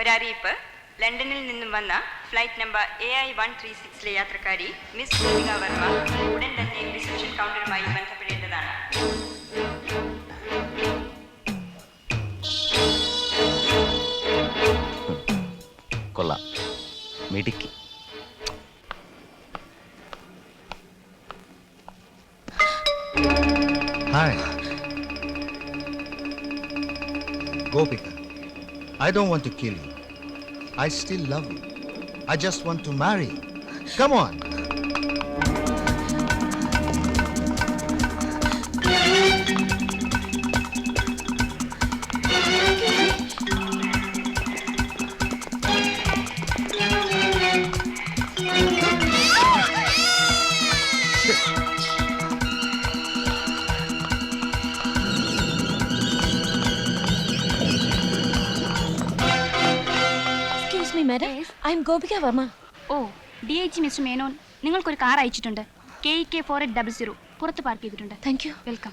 ഒരറിയിപ്പ് ലണ്ടനിൽ നിന്നും വന്ന flight number A I one three സിക്സിലെ യാത്രക്കാരി മിസ് ഭൂമിക വർമ്മ ഉടൻ തന്നെ റിസപ്ഷൻ കൗണ്ടറുമായി ബന്ധപ്പെടേണ്ടതാണ്. കൊള്ളാം. മിടുക്കി. I don't want to kill you. I still love you. I just want to marry you. Come on. Madam I'm Gopika Varma. Oh D I G mister Menon നിങ്ങൾക്കൊരു car അയച്ചിട്ടുണ്ട്. K K four eight double zero പുറത്ത് park ചെയ്തിട്ടുണ്ട്. Thank you welcome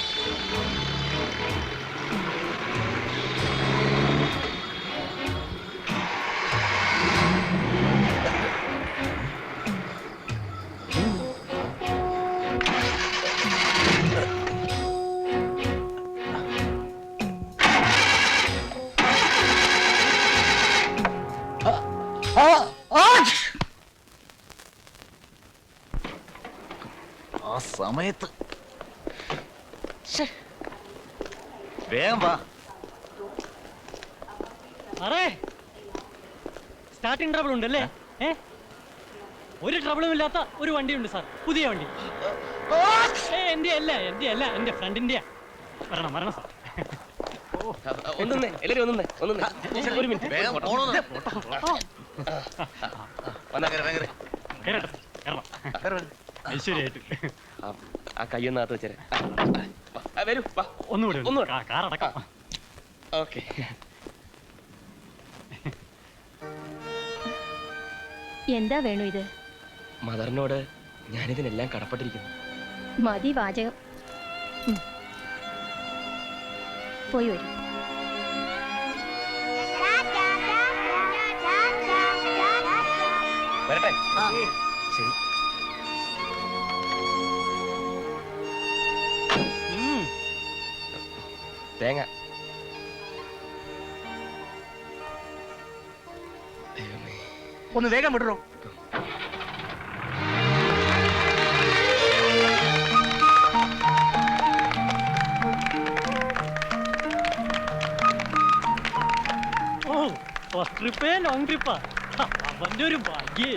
സമയത്ത്. വേഗം വാ. സാറേ starting trouble ഉണ്ടല്ലേ? ഏ? ഒരു ട്രബിളും ഇല്ലാത്ത ഒരു വണ്ടിയുണ്ട് സാർ. പുതിയ വണ്ടി. എന്റെ അല്ല എന്റെ അല്ല എന്റെ ഫ്രണ്ടിന്റെയാ വരണം വരണം സാർ. ഒന്നേ എല്ലാരും ഒന്നേ ഒന്നേ ഒരു മിനിറ്റ്. വേഗം പോണോന്ന്. ആ, ആ കയ്യൊന്നകത്ത് വെച്ചേരെ. ആ, വരൂ വാ. ഒന്നുകൂടി ഒന്ന്. ഒന്നുകൂടി. കാ- കാറടക്കാം ഓക്കെ. എന്താ വേണു ഇത്? മദറിനോട് ഞാനിതിനെല്ലാം കടപ്പെട്ടിരിക്കുന്നു. മതി വാചകം. ഉം. പോയി വരും. വരട്ടെ. ശരി. തേങ്ങ. ഒന്ന് വേഗം വിടറോ. ഫസ്റ്റ് ട്രിപ്പേ ലോങ് ട്രിപ്പാ അവന്റെ ഒരു ഭാഗ്യേ.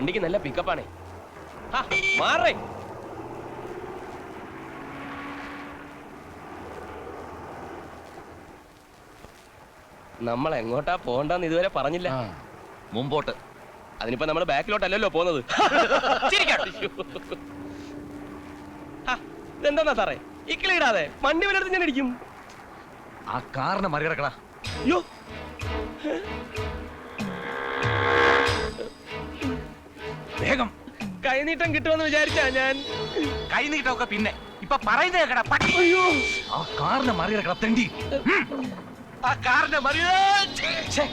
വണ്ടിക്ക് നല്ല പിക്കപ്പാണേ മാറേ. നമ്മൾ എങ്ങോട്ടാ പോണ്ടെന്ന് ഇതുവരെ പറഞ്ഞില്ല. മുമ്പോട്ട്. അതിനിപ്പോ നമ്മൾ ബാക്കിലോട്ടല്ലല്ലോ പോകുന്നത്. ഹാ, ഇതെന്താ സാറേ? ഇക്കിളിടാതെ വണ്ടി വരത്തി ഞാൻ ഇടിക്കും. ആ കാറിനെ മറികടക്കടാ. അയ്യോ. കൈനീട്ടം കിട്ടുമെന്ന് വിചാരിച്ചാ ഞാൻ. കൈനീട്ടമൊക്കെ പിന്നെ. ഇപ്പൊ പറയുന്നത് കേക്കടാ പട്ടി. അയ്യോ. ആ കാറിനെ മറികടക്കടാ തെണ്ടി. ആ കാറിനെ മറിയ ഛേ.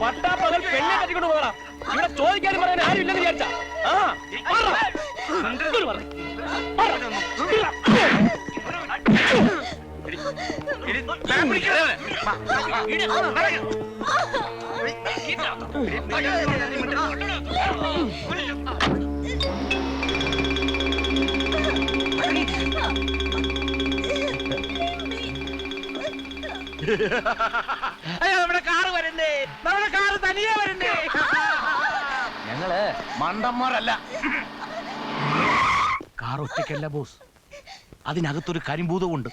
പട്ടാ പകൽ പെണ്ണെ കെട്ടിക്കൊണ്ട് പോകണം ഇവിടെ ചോദിക്കാനും പറയാൻ ആരും ഇല്ലെന്ന് വിചാരിച്ചാ നമ്മുടെ കാറ് തനിയെ വരുന്നേ. ഞങ്ങൾ മണ്ടന്മാരല്ല. കാർ ഒറ്റയ്ക്കല്ല ബോസ്. അതിനകത്തൊരു കരിമ്പൂതമുണ്ട്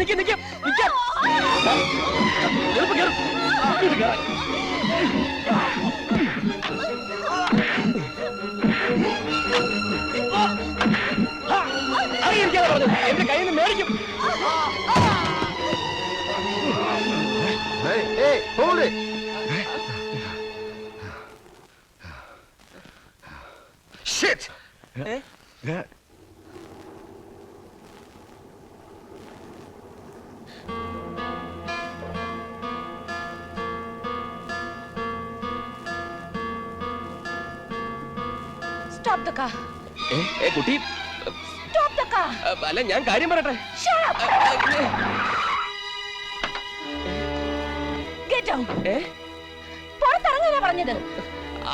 നിക്ക് നിക്ക് നിക്ക്. നിക്ക്. എളുപ്പം കയറും അറിയിരിക്കാതെ പറഞ്ഞു. എന്റെ കയ്യിൽ നിന്ന് മേടിക്കും. Hey, hey, hold. Stop the car ഏ, കുട്ടി. സ്റ്റോപ്പ് ദ കാർ അല്ല ഞാൻ കാര്യം പറയട്ടെ. ഗെറ്റ് ഡൗൺ ഏ പുറത്തിറങ്ങാനാ പറഞ്ഞത്.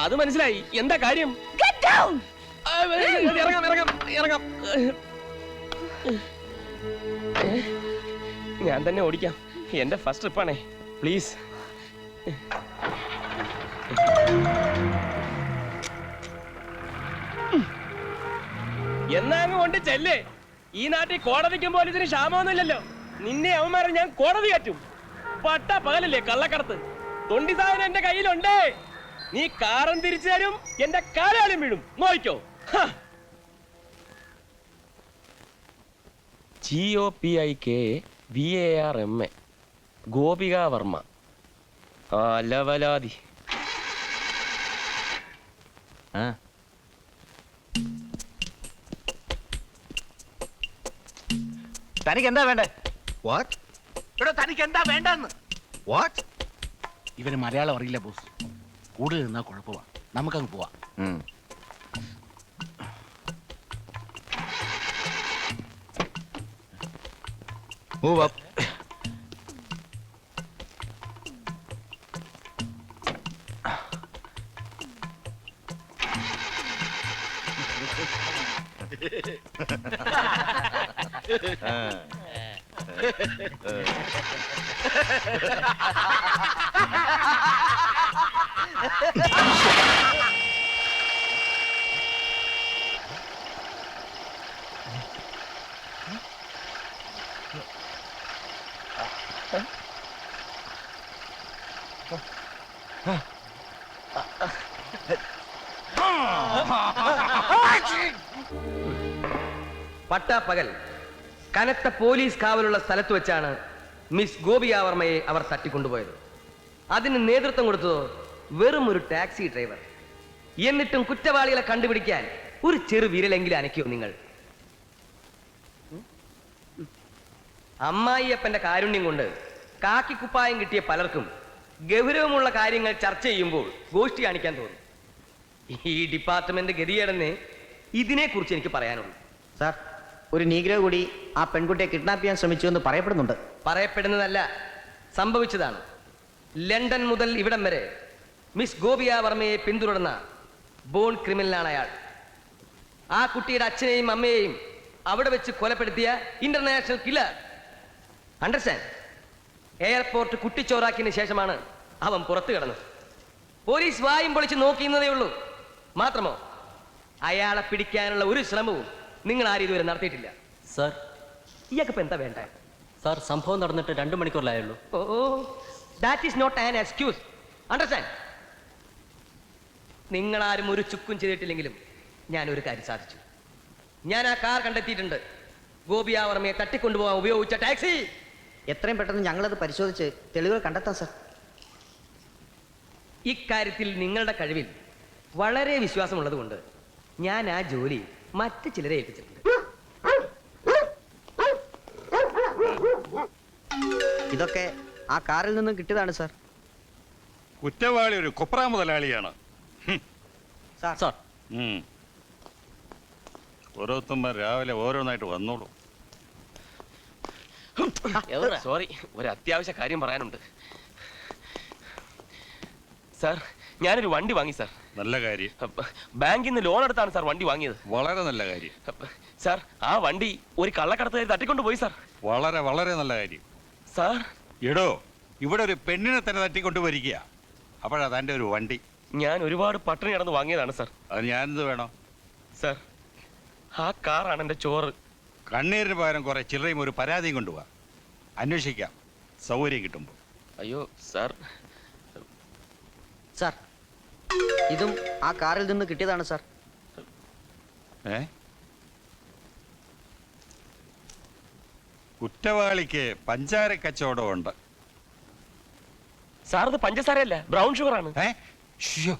അത് മനസ്സിലായി. എന്താ കാര്യം? ഗെറ്റ് ഡൗൺ ഇറങ്ങാം ഇറങ്ങാം ഇറങ്ങാം. ഞാൻ തന്നെ ഓടിക്കാം. എന്റെ ഫസ്റ്റ് ട്രിപ്പാണേ പ്ലീസ് എന്നാ അങ്ങ് കൊണ്ട് ചെല്ലേ. ഈ നാട്ടിൽ കോടതിക്കും പോലീസിന് ക്ഷാമമൊന്നുമില്ലല്ലോ. നിന്നെ അവന്മാരെ ഞാൻ കോടതി കയറ്റും. പട്ട പകലല്ലേ കള്ളക്കടത്ത്. തൊണ്ടി സാധനം എന്റെ കയ്യിലുണ്ടേ. നീ കാറും തിരിച്ചു തരും എന്റെ കാലാലും വീഴും. നോയിക്കോ. G O P I K V A R M A Gopika Varma. ആ ലവലാതി. തനിക്ക് എന്താ വേണ്ടേ? വാട്ട് ഇവിടെ തനിക്ക് എന്താ വേണ്ടെന്ന്? വാട്ട് ഇവന് മലയാളം അറിയില്ല ബോസ്. കൂടുതൽ നിന്നാ കുഴപ്പമാ. നമുക്കങ്ങ് പോവാ. പോവാം 예. 예. 예. പട്ടാപ്പകൽ കനത്ത പോലീസ് കാവലുള്ള സ്ഥലത്ത് വെച്ചാണ് മിസ് ഗോപിയാവർമ്മയെ അവർ തട്ടിക്കൊണ്ടുപോയത്. അതിന് നേതൃത്വം കൊടുത്തത്? വെറും ഒരു ടാക്സി ഡ്രൈവർ. എന്നിട്ടും കുറ്റവാളികളെ കണ്ടുപിടിക്കാൻ ഒരു ചെറു വിരലെങ്കിലും അനക്കിയോ നിങ്ങൾ? അമ്മായിയപ്പന്റെ കാരുണ്യം കൊണ്ട് കാക്കിക്കുപ്പായം കിട്ടിയ പലർക്കും ഗൗരവമുള്ള കാര്യങ്ങൾ ചർച്ച ചെയ്യുമ്പോൾ ഗോഷ്ഠി കാണിക്കാൻ തോന്നും. ഈ ഡിപ്പാർട്ട്മെന്റ് ഗതികേടെന്ന് ഇതിനെക്കുറിച്ച് എനിക്ക് പറയാനുള്ളൂ. സാർ ഒരു നീഗ്രോ കൂടി ആ പെൺകുട്ടിയെ കിഡ്നാപ്പ് ചെയ്യാൻ ശ്രമിച്ചു എന്ന് പറയപ്പെടുന്നുണ്ട്. പറയപ്പെടുന്നതല്ല സംഭവിച്ചതാണ്. ലണ്ടൻ മുതൽ ഇവിടം വരെ മിസ് ഗോപിയ വർമ്മയെ പിന്തുടർന്ന ബോൺ ക്രിമിനലാണ് അയാൾ. ആ കുട്ടിയുടെ അച്ഛനെയും അമ്മയെയും അവിടെ വെച്ച് കൊലപ്പെടുത്തിയ ഇന്റർനാഷണൽ കില്ലർ അണ്ടർസ്റ്റാൻഡ് എയർപോർട്ട് കുട്ടിച്ചോറാക്കിയതിന് ശേഷമാണ് അവൻ പുറത്തു കിടന്നത്. പോലീസ് വായും പൊളിച്ച് നോക്കിയെന്നതേ ഉള്ളൂ. മാത്രമോ അയാളെ പിടിക്കാനുള്ള ഒരു ശ്രമവും നിങ്ങൾ ആരും ഇതുവരെ നടത്തിയിട്ടില്ല. സാർ. ഇപ്പൊ എന്താ വേണ്ടേ? സാർ സംഭവം നടന്നിട്ട് രണ്ട് മണിക്കൂറിലായുള്ളൂ ഓ that is not an excuse understand നിങ്ങൾ ആരും ഒരു ചുക്കും ചെയ്തിട്ടില്ലെങ്കിലും ഞാൻ ഒരു കാര്യം സാധിച്ചു. ഞാൻ ആ കാർ കണ്ടെത്തിയിട്ടുണ്ട്. ഗോപിയാവർമ്മയെ തട്ടിക്കൊണ്ടുപോകാൻ ഉപയോഗിച്ച ടാക്സി. എത്രയും പെട്ടെന്ന് ഞങ്ങളത് പരിശോധിച്ച് തെളിവുകൾ കണ്ടെത്താം സർ. ഇക്കാര്യത്തിൽ നിങ്ങളുടെ കഴിവിൽ വളരെ വിശ്വാസമുള്ളതുകൊണ്ട് ഞാൻ ആ ജോലി മറ്റു ചിലരെ ഏൽപ്പിച്ചിട്ടുണ്ട്. ഇതൊക്കെ ആ കാറിൽ നിന്നും കിട്ടിയതാണ് സാർ. കുറ്റവാളി ഒരു കൊപ്ര മുതലാളിയാണ്. സാർ. സാർ. ഉം. ഓരോരുത്തന്മാർ രാവിലെ ഓരോന്നായിട്ട് വന്നോളൂ. സോറി ഒരു അത്യാവശ്യ കാര്യം പറയാനുണ്ട്. സാർ ഞാനൊരു വണ്ടി വാങ്ങി സാർ. നല്ല കാര്യം. ബാങ്കിൽ നിന്ന് ലോൺ എടുത്താണ് സാർ വണ്ടി വാങ്ങിയത്. വളരെ നല്ല കാര്യം. സാർ ആ വണ്ടി ഒരു കള്ളക്കടത്തുകാരി തട്ടിക്കൊണ്ട് പോയി സാർ. വളരെ വളരെ നല്ല കാര്യം. സാർ. എടോ ഇവിടെ ഒരു പെണ്ണിനെ തന്നെ തട്ടിക്കൊണ്ട് വരിക അപ്പോഴാ തന്റെ ഒരു വണ്ടി. ഞാൻ ഒരുപാട് പട്ടിണി കിടന്ന് വാങ്ങിയതാണ് സാർ. അത് ഞാനെന്ത് വേണോ? സാർ ആ കാറാണ് എന്റെ ചോറ്. കണ്ണീരിന് പകരം കുറെ ചില്ലറയും ഒരു പരാതിയും കൊണ്ടുപോവാ അന്വേഷിക്കാം. സൗകര്യം കിട്ടുമ്പോൾ അയ്യോ സാർ. സാർ ഇതും ആ കാറിൽ നിന്ന് കിട്ടിയതാണ് സാർ. ഏ? കുറ്റവാളിക്ക് പഞ്ചാര കച്ചവടമുണ്ട്. സാർ ഇത് പഞ്ചസാരയല്ല ബ്രൗൺ ഷുഗർ ആണ് ഏ? ശ്ശോ.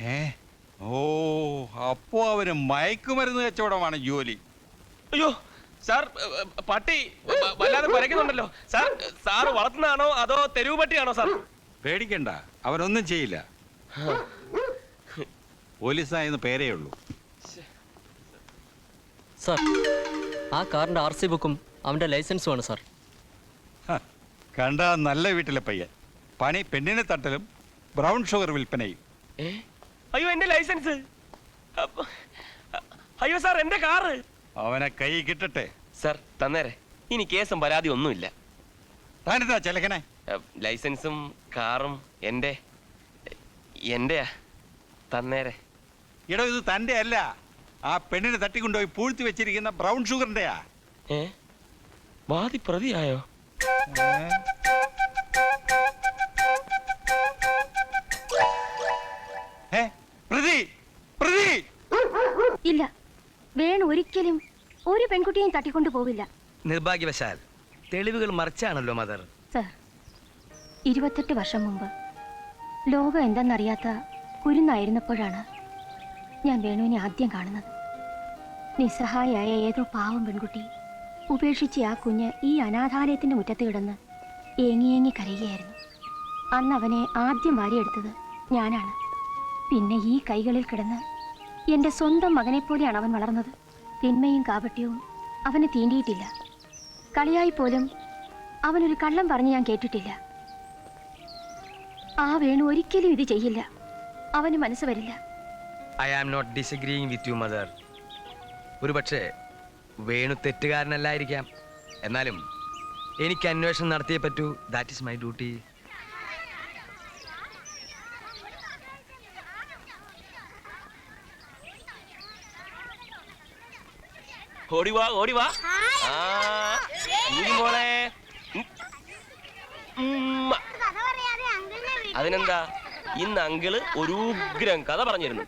ഏ? ഓ അപ്പോ അവന് മയക്കുമരുന്ന് കച്ചവടമാണ് ജോലി. അയ്യോ സാർ ഏ, ഏ, പട്ടി വ- വല്ലാതെ കുരയ്ക്കുന്നുണ്ടല്ലോ സാർ സാർ വളർത്തുന്നതാണോ അതോ തെരുവ് പട്ടിയാണോ സാർ? പേടിക്കണ്ട അവനൊന്നും ചെയ്യില്ല. പോലീസായെന്ന് പേരേ ഉള്ളൂ. സാർ ആ കാറിന്റെ ആർ സി ബുക്കും അവന്റെ ലൈസൻസും ആണ് സാർ കണ്ട നല്ല വീട്ടിലെ പയ്യൻ. പണി പെണ്ണിനെ തട്ടലും ബ്രൗൺ ഷുഗർ വിൽപ്പനയും. അയ്യോ എന്റെ ലൈസൻസ്. അയ്യോ സാർ എന്റെ കാറ്. അവനെ കൈ കിട്ടട്ടെ. സാർ തന്നേരെ. ഇനി കേസും പരാതി ഒന്നുമില്ല. താനെന്താ ചെലക്കനെ? ലൈസൻസും കാറും എന്റെ. എന്റെയാ തന്നേരെ. എടോ ഇത് തന്റെ അല്ല. ആ പെണ്ണിനെ തട്ടിക്കൊണ്ടുപോയി പൂഴ്ത്തി വെച്ചിരിക്കുന്ന ബ്രൗൺ ഷുഗറിന്റെയാ. ഏ? വാദി പ്രതിയായോ? ഏ? പ്രതി! പ്രതി! ഇല്ല. വേണു ഒരിക്കലും ഒരു പെൺകുട്ടിയെയും തട്ടിക്കൊണ്ടു പോവില്ല. നിർഭാഗ്യവശാൽ തെളിവുകൾ മറിച്ചാണല്ലോ മദർ. സർ ഇരുപത്തെട്ട് വർഷം മുമ്പ് ലോകം എന്തെന്നറിയാത്ത കുരുന്നായിരുന്നപ്പോഴാണ് ഞാൻ വേണുവിനെ ആദ്യം കാണുന്നത്. നിസ്സഹായായ ഏതോ പാവം പെൺകുട്ടി ഉപേക്ഷിച്ച് ആ കുഞ്ഞ് ഈ അനാഥാലയത്തിന്റെ മുറ്റത്ത് കിടന്ന് ഏങ്ങി ഏങ്ങി കരയുകയായിരുന്നു. അന്ന് അവനെ ആദ്യം വാരിയെടുത്തത് ഞാനാണ്. പിന്നെ ഈ കൈകളിൽ കിടന്ന് എന്റെ സ്വന്തം മകനെപ്പോലെയാണ് അവൻ വളർന്നത്. തിന്മയും കാപട്യവും അവനെ തീണ്ടിയിട്ടില്ല. കളിയായി പോലും അവനൊരു കള്ളം പറഞ്ഞ് ഞാൻ കേട്ടിട്ടില്ല. ആ വേണു ഒരിക്കലും ഇത് ചെയ്യില്ല. അവന് മനസ്സ് വരില്ല. I am not disagreeing with you mother ഒരുപക്ഷെ വേണു തെറ്റുകാരനല്ലായിരിക്കാം. എന്നാലും എനിക്ക് അന്വേഷണം നടത്തിയേ പറ്റൂ. ദാറ്റ് ഇസ് മൈ ഡ്യൂട്ടി ഓടിവാ ഓടിവാ മോളെ. അതിനെന്താ? ഇന്ന് അങ്കിൾ ഒരു ഉഗ്രം കഥ പറഞ്ഞിരുന്നു.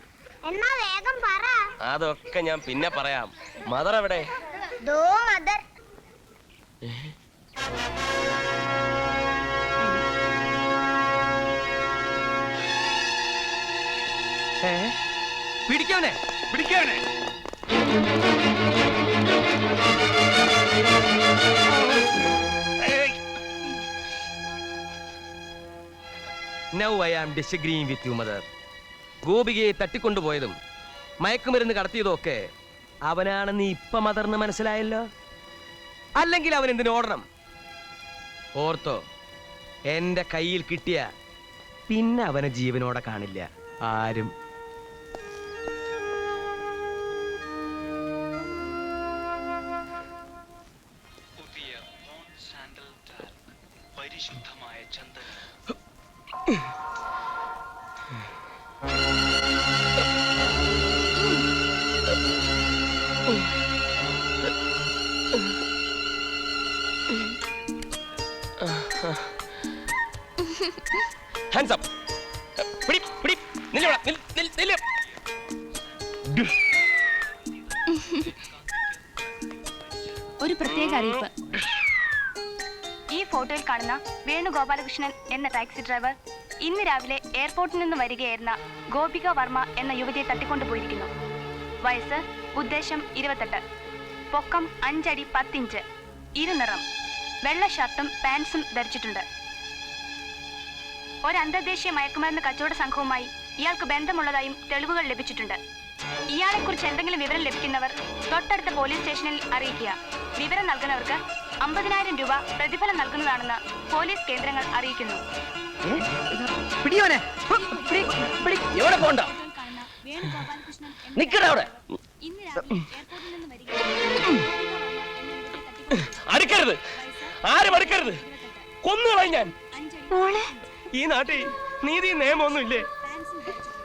എന്നാ വേഗം പറ. അതൊക്കെ ഞാൻ പിന്നെ പറയാം. മദർ എവിടെ? ദോ മദർ പിടിക്കാനെ പിടിക്കാനെ now I am disagreeing with you mother ഗോപികയെ തട്ടിക്കൊണ്ടുപോയതും മയക്കുമരുന്ന് കടത്തിയതും ഒക്കെ അവനാണെന്ന് ഇപ്പൊ മദറിന് മനസ്സിലായല്ലോ? അല്ലെങ്കിൽ അവൻ എന്തിനു ഓടണം? ഓർത്തോ എന്റെ കയ്യിൽ കിട്ടിയ പിന്നെ അവനെ ജീവനോടെ കാണില്ല. ആരും പിടി പിടി. നില്ല് നിൽ നില്ല്. ഒരു പ്രത്യേക അറിയിപ്പ്. ഈ ഫോട്ടോയിൽ കാണുന്ന വേണുഗോപാലകൃഷ്ണൻ എന്ന ടാക്സി ഡ്രൈവർ ഇന്ന് രാവിലെ എയർപോർട്ടിൽ നിന്ന് വരികയായിരുന്ന ഗോപിക വർമ്മ എന്ന യുവതിയെ തട്ടിക്കൊണ്ടുപോയിരിക്കുന്നു വയസ്സ് ഉദ്ദേശം ഇരുപത്തെട്ട്. പൊക്കം അഞ്ചടി പത്തിഞ്ച്. ഇരുനിറം. വെള്ള ഷർട്ടും പാൻസും ധരിച്ചിട്ടുണ്ട്. ഒരു അന്തർദേശീയ മയക്കുമരുന്ന് കച്ചവട സംഘവുമായി ഇയാൾക്ക് ബന്ധമുള്ളതായും തെളിവുകൾ ലഭിച്ചിട്ടുണ്ട്. ഇയാളെക്കുറിച്ച് എന്തെങ്കിലും വിവരം ലഭിക്കുന്നവർ തൊട്ടടുത്ത പോലീസ് സ്റ്റേഷനിൽ അറിയിക്കുക. വിവരം നൽകുന്നവർക്ക് അമ്പതിനായിരം രൂപ പ്രതിഫലം നൽകുന്നതാണെന്ന് പോലീസ് കേന്ദ്രങ്ങൾ അറിയിക്കുന്നു. പിടിയോനെ. എവിടെ പോണ്ട? നിക്കട അവിടെ. ഇന്ന് രാവിലെ നിന്ന് വരികയായിരുന്ന അടുക്കരുത്. ആരും അടുക്കരുത്. കൊന്നുകളയും ഞാൻ. ഈ നാട്ടിൽ നീതി നിയമമൊന്നും ഇല്ലേ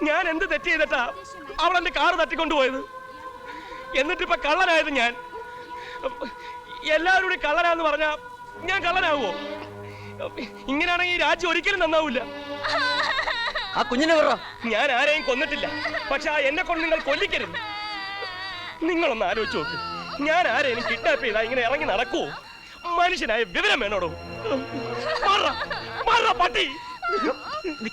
ഞാൻ എന്ത് തെറ്റ് ചെയ്തിട്ടാ അവൾ എന്റെ കാറ് തട്ടിക്കൊണ്ടുപോയത്? എന്നിട്ട് ഇപ്പൊ കള്ളനായത് ഞാൻ. എല്ലാവരും കൂടി കള്ളനാന്ന് പറഞ്ഞാ ഞാൻ കള്ളനാവോ ഇങ്ങനെയാണെങ്കിൽ രാജ്യം ഒരിക്കലും നന്നാവൂല ആ കുഞ്ഞിനെ പറ ഞാൻ ആരെയും കൊന്നിട്ടില്ല. പക്ഷെ ആ എന്നെ കൊണ്ട് നിങ്ങൾ കൊല്ലിക്കരുത്. നിങ്ങളൊന്ന് ആലോചിച്ച് നോക്ക്. ഞാൻ ആരെയും കിഡ്നാപ്പ് ചെയ്താ ഇങ്ങനെ ഇറങ്ങി നടക്കുവോ? മനുഷ്യനായ വിവരം വേണോടോ? മാറാ, പട്ടി